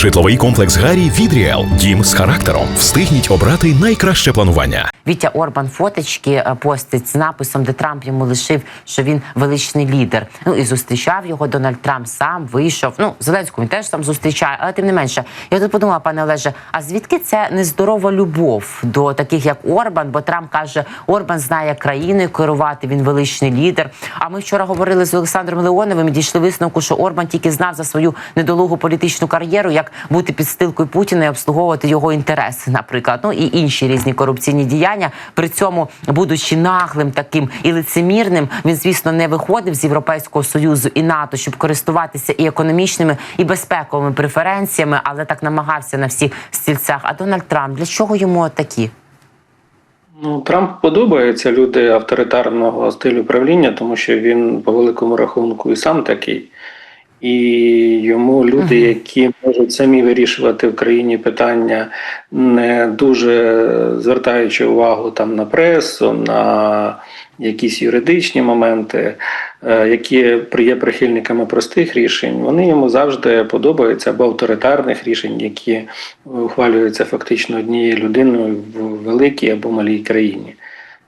Житловий комплекс Гарі від Ріел. Дім з характером. Встигніть обрати найкраще планування. Вітя Орбан фоточки е, постить з написом, де Трамп йому лишив, що він величний лідер. Ну і зустрічав його Дональд Трамп сам вийшов. Ну Зеленського він теж там зустрічає, але тим не менше. Я тут подумала, пане Олеже, а звідки це нездорова любов до таких, як Орбан? Бо Трамп каже, Орбан знає країною керувати, він величний лідер. А ми вчора говорили з Олександром Леоновим і дійшли висновку, що Орбан тільки знав за свою недолугу політичну кар'єру, як бути підстилкою Путіна і обслуговувати його інтереси, наприклад, ну і інші різні корупційні діяння. При цьому, будучи наглим таким і лицемірним, він звісно не виходив з Європейського союзу і НАТО, щоб користуватися і економічними, і безпековими преференціями, але так намагався на всіх стільцях. А Дональд Трамп для чого йому такі? Ну, Трамп подобаються люди авторитарного стилю правління, тому що він по великому рахунку і сам такий. І йому люди, які можуть самі вирішувати в країні питання, не дуже звертаючи увагу там на пресу, на якісь юридичні моменти, е, які є прихильниками простих рішень, вони йому завжди подобаються або авторитарних рішень, які ухвалюються фактично однією людиною в великій або малій країні.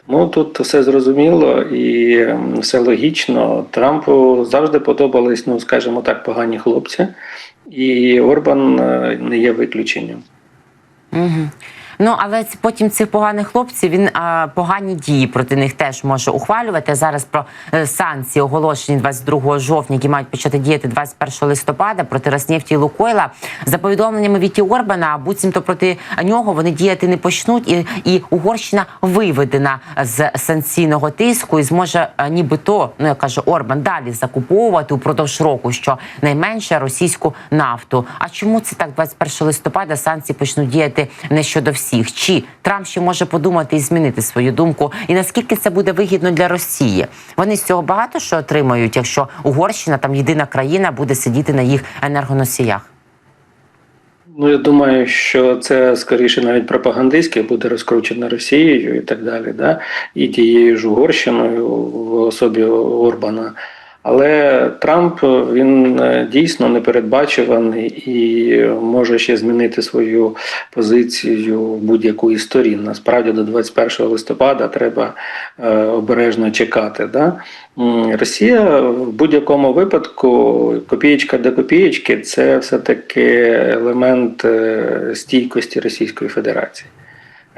Ну тут все зрозуміло і все логічно. Трампу завжди подобались, ну скажімо так, погані хлопці, і Орбан е, не є виключенням. Угу. Ну але потім цих поганих хлопців він а, погані дії проти них теж може ухвалювати. Зараз про е, санкції оголошені 22 жовтня, які мають почати діяти 21 листопада проти Роснефті і Лукойла. За повідомленнями Віті Орбана, буцімто проти нього вони діяти не почнуть, і, і Угорщина виведена з санкційного тиску і зможе е, нібито, ну як каже Орбан, далі закуповувати упродовж року, що найменше російську нафту. А чому це так 21 листопада санкції почнуть діяти не щодо всіх? Чи Трамп ще може подумати і змінити свою думку? І наскільки це буде вигідно для Росії? Вони з цього багато що отримають, якщо Угорщина там єдина країна буде сидіти на їх енергоносіях? Ну я думаю, що це скоріше навіть пропагандистське буде розкручено Росією і так далі, да? і тією ж Угорщиною в особі Орбана. Але Трамп він е, дійсно непередбачуваний і може ще змінити свою позицію будь-яку із сторін. Насправді до 21 листопада треба е, обережно чекати. Да? Росія в будь-якому випадку копієчка до копієчки це все-таки елемент е, стійкості Російської Федерації.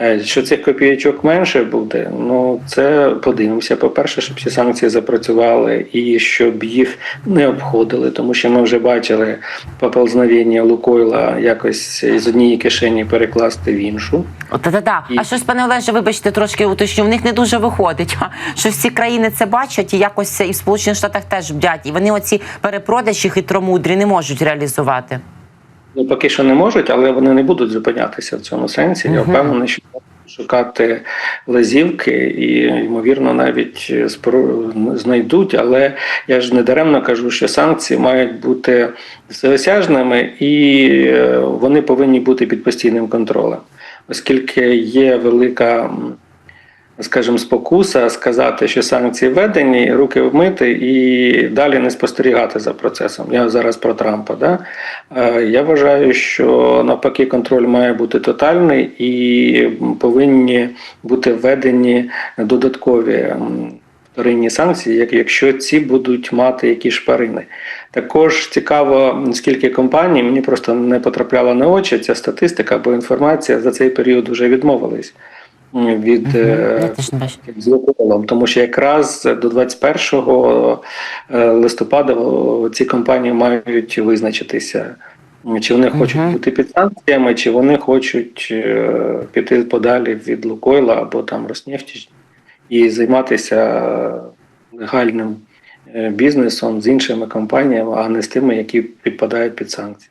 Е, Що цих копійочок менше буде, ну це подивимося. По-перше, щоб ці санкції запрацювали і щоб їх не обходили, тому що ми вже бачили поползновення Лукойла якось із однієї кишені перекласти в іншу. Та-та-та. І- А щось, пане Олеже, вибачте, трошки уточню. В них не дуже виходить. Що всі країни це бачать, і якось і в Сполучених Штатах теж бдять. І вони оці перепродажі хитромудрі не можуть реалізувати. Ну, поки що не можуть, але вони не будуть зупинятися в цьому сенсі. Я впевнений, що шукати лазівки і, ймовірно, навіть спро- знайдуть. Але я ж не даремно кажу, що санкції мають бути всеосяжними і е, вони повинні бути під постійним контролем, оскільки є велика. Скажімо, спокуса сказати, що санкції введені, руки вмити і далі не спостерігати за процесом. Я зараз про Трампа. Да? Е, Я вважаю, що навпаки контроль має бути тотальний і повинні бути введені додаткові вторинні санкції, як- якщо ці будуть мати якісь шпарини. Також цікаво, скільки компаній мені просто не потрапляла на очі ця статистика, бо інформація за цей період вже відмовились від. Е, Я теж не бачу. з Лукойлом, тому що якраз до 21 е, листопада ці компанії мають визначитися, чи вони хочуть бути під санкціями, чи вони хочуть е, піти подалі від Лукойла або там Роснефті і займатися легальним е, бізнесом з іншими компаніями, а не з тими, які підпадають під санкції.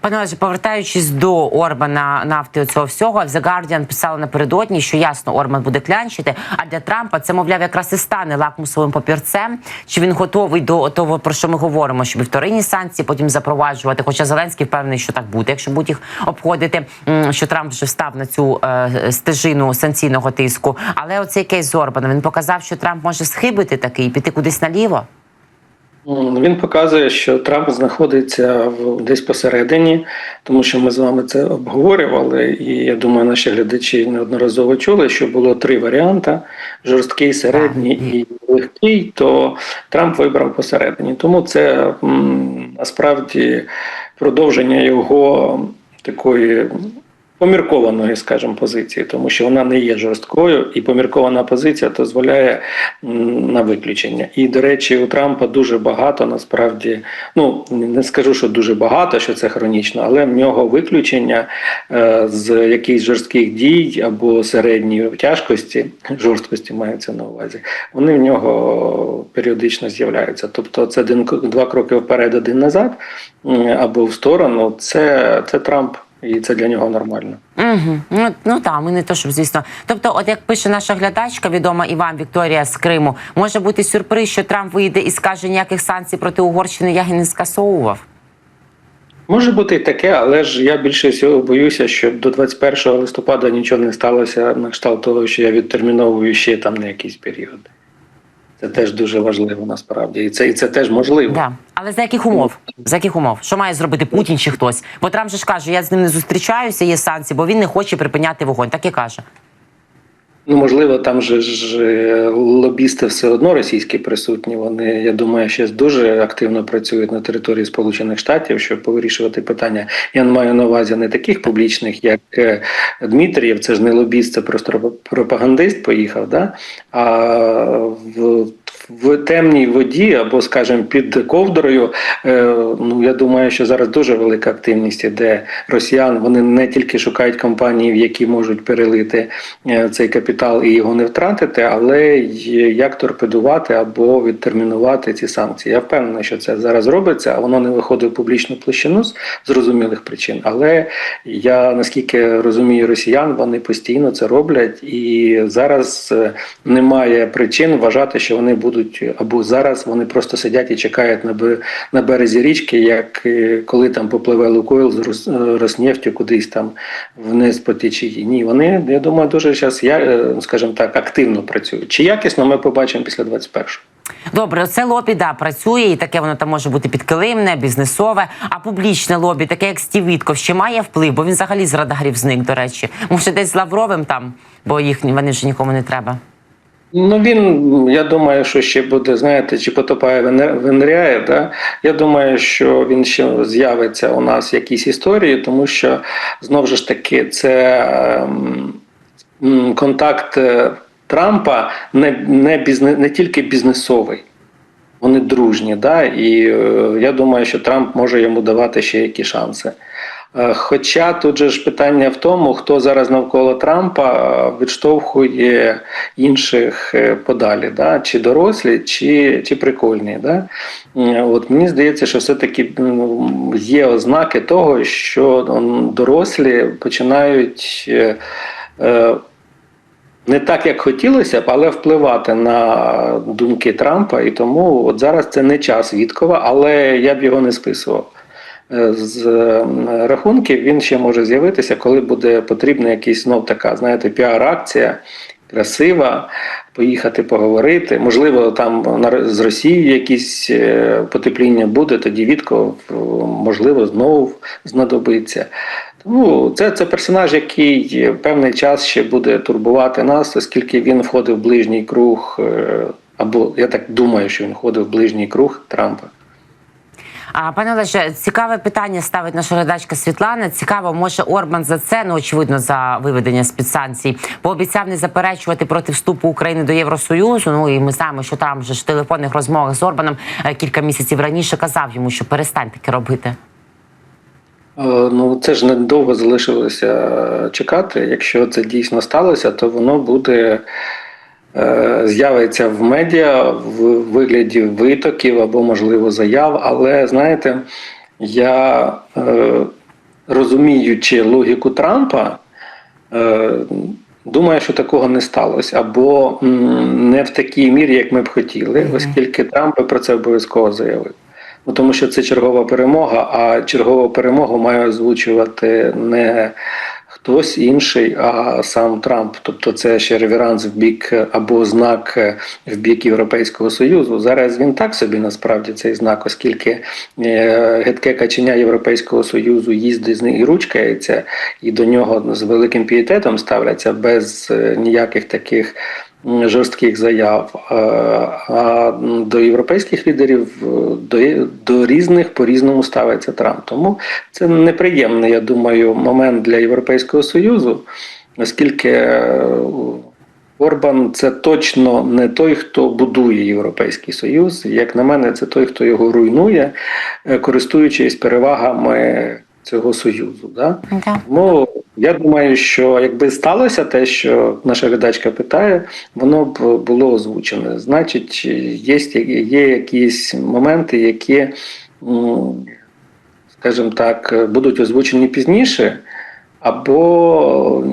Пане Олеже, повертаючись до Орбана нафти цього всього, The Guardian писали напередодні, що ясно Орбан буде клянчити. А для Трампа це, мовляв, якраз і стане лакмусовим папірцем. Чи він готовий до того, про що ми говоримо, щоб вторинні санкції потім запроваджувати? Хоча Зеленський впевнений, що так буде, якщо будуть їх обходити, що Трамп вже встав на цю е, стежину санкційного тиску. Але оцей кейс з Орбаном він показав, що Трамп може схибити такий і піти кудись наліво. Він показує, що Трамп знаходиться в десь посередині, тому що ми з вами це обговорювали, і я думаю, наші глядачі неодноразово чули, що було три варіанти: жорсткий, середній і легкий. То Трамп вибрав посередині. Тому це насправді продовження його такої. Поміркованої, скажімо, позиції, тому що вона не є жорсткою, і поміркована позиція дозволяє на виключення. І, до речі, у Трампа дуже багато насправді, ну не скажу, що дуже багато, що це хронічно, але в нього виключення е, з якихось жорстких дій або середньої тяжкості, жорсткості мається на увазі, вони в нього періодично з'являються. Тобто, це один два кроки вперед, один назад, або в сторону. Це, це Трамп, і це для нього нормально. Угу. Ну, ну так, ми не то, щоб звісно. Тобто, от як пише наша глядачка, відома і вам Вікторія з Криму, може бути сюрприз, що Трамп вийде і скаже, ніяких санкцій проти Угорщини я не скасовував. Може бути і таке, але ж я більше всього боюся, щоб до 21 листопада нічого не сталося на кшталт того, що я відтерміновую ще там на якийсь період. Це теж дуже важливо насправді. І це, і це теж можливо. Да. Але за яких умов? За яких умов? Що має зробити Путін чи хтось? Бо Трамп же ж каже, я з ним не зустрічаюся, є санкції, бо він не хоче припиняти вогонь. Так і каже. Ну, можливо, там же ж е, лобісти все одно російські присутні. Вони, я думаю, ще дуже активно працюють на території Сполучених Штатів, щоб повирішувати питання. Я маю на увазі не таких публічних, як е, Дмитрієв, це ж не лобіст, це просто пропагандист поїхав. Да? А в, в темній воді або, скажімо, під ковдрою. е, Ну я думаю, що зараз дуже велика активність іде росіян. Вони не тільки шукають компанії, в які можуть перелити цей капітал і його не втратити, але як торпедувати або відтермінувати ці санкції. Я впевнений, що це зараз робиться, а воно не виходить в публічну площину з зрозумілих причин. Але я наскільки розумію росіян, вони постійно це роблять, і зараз е, немає причин вважати, що вони будуть або зараз вони просто сидять і чекають на на березі річки, як е, коли там попливе Лукойл з е, Роснефтю кудись там вниз по течії. Ні, вони я думаю, дуже зараз я скажімо так активно працюють. Чи якісно ми побачимо після 21-го. Добре, це лобі да, працює, і таке воно там може бути підкилимне, бізнесове, а публічне лобі, таке як Стів Вітков, ще має вплив, бо він взагалі з радарів зник, до речі. Може, десь з Лавровим там, бо їх вони вже нікому не треба. Ну він, я думаю, що ще буде, знаєте, чи потопає венеряє. Да? Я думаю, що він ще з'явиться у нас в якійсь історії, тому що знову ж таки це м, контакт е, Трампа не, не, бізне, не тільки бізнесовий. Вони дружні, да? і е, я думаю, що Трамп може йому давати ще які шанси. Е, Хоча тут же ж питання в тому, хто зараз навколо Трампа е, відштовхує інших е, подалі, да? чи дорослі, чи, чи прикольні. Да? От мені здається, що все-таки є ознаки того, що дорослі починають. е, не так, як хотілося б, але впливати на думки Трампа, і тому от зараз це не час Віткова, але я б його не списував. Е, З рахунків він ще може з'явитися, коли буде потрібна якась знов така, знаєте, піар-акція, красива, поїхати поговорити. Можливо, там з Росією якісь е, потепління буде, тоді Вітков, е, можливо, знову знадобиться. Тому це, це персонаж, який певний час ще буде турбувати нас, оскільки він входив в ближній круг, е, або я так думаю, що він входив в ближній круг Трампа. А пане Олеже, цікаве питання ставить наша глядачка Світлана. Цікаво, може Орбан за це, ну очевидно, за виведення з під санкцій, пообіцяв не заперечувати проти вступу України до Євросоюзу. Ну і ми знаємо, що там же ж телефонних розмовах з Орбаном е, кілька місяців раніше казав йому, що перестань таке робити. Е, Ну, це ж недовго залишилося чекати. Якщо це дійсно сталося, то воно буде е, з'явиться в медіа в вигляді витоків або, можливо, заяв. Але знаєте, я е, розуміючи логіку Трампа, думаю, що такого не сталося, або не в такій мірі, як ми б хотіли, оскільки Трамп про це обов'язково заявив. Ну, тому що це чергова перемога, а чергову перемогу має озвучувати не хтось інший, а сам Трамп. Тобто це ще реверанс в бік або знак в бік Європейського Союзу. Зараз він так собі насправді цей знак, оскільки е, гидке каченя Європейського Союзу їздить з них і ручкається, і до нього з великим пієтетом ставляться без е, ніяких таких жорстких заяв. Е, А до європейських лідерів е, до, до різних по-різному ставиться Трамп. Тому це неприємний, я думаю, момент для Європейського Союзу, оскільки е, Орбан це точно не той, хто будує Європейський Союз. Як на мене, це той, хто його руйнує, користуючись перевагами цього союзу. Да? Да. Тому я думаю, що якби сталося те, що наша глядачка питає, воно б було озвучене. Значить, є, є якісь моменти, які, скажімо так, будуть озвучені пізніше, або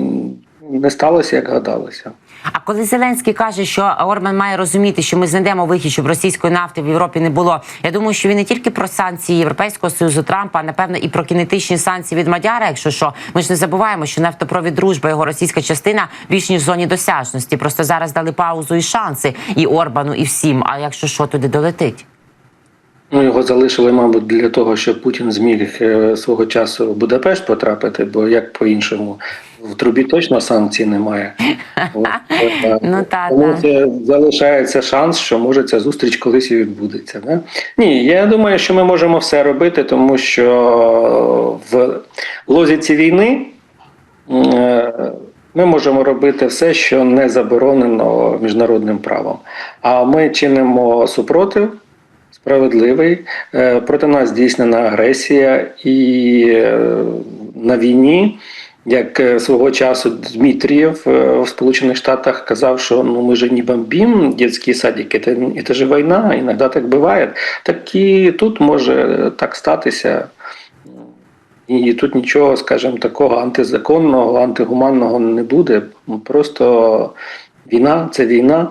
не сталося, як гадалося. А коли Зеленський каже, що Орбан має розуміти, що ми знайдемо вихід, щоб російської нафти в Європі не було. Я думаю, що він не тільки про санкції Європейського союзу Трампа, а напевно і про кінетичні санкції від Мадяра. Якщо що, ми ж не забуваємо, що нафтопровід дружба, його російська частина більш ніж в зоні досяжності. Просто зараз дали паузу і шанси і Орбану, і всім. А якщо що, туди долетить. Ну, його залишили, мабуть, для того, щоб Путін зміг е, свого часу в Будапешт потрапити, бо як по-іншому в трубі точно санкцій немає. От, е, Ну, та, Тому та. це залишається шанс, що може ця зустріч колись і відбудеться. Да? Ні, я думаю, що ми можемо все робити, тому що в лозіці війни. е, Ми можемо робити все, що не заборонено міжнародним правом. А ми чинимо супротив справедливий. Е, Проти нас здійснена агресія, і на війні, як е, свого часу Дмитрієв е, в Сполучених Штатах казав, що ну ми же не бомбим дитячі садики, це, це ж війна, іноді так буває. Так і тут може так статися. І тут нічого, скажімо, такого антизаконного, антигуманного не буде. Просто війна це війна,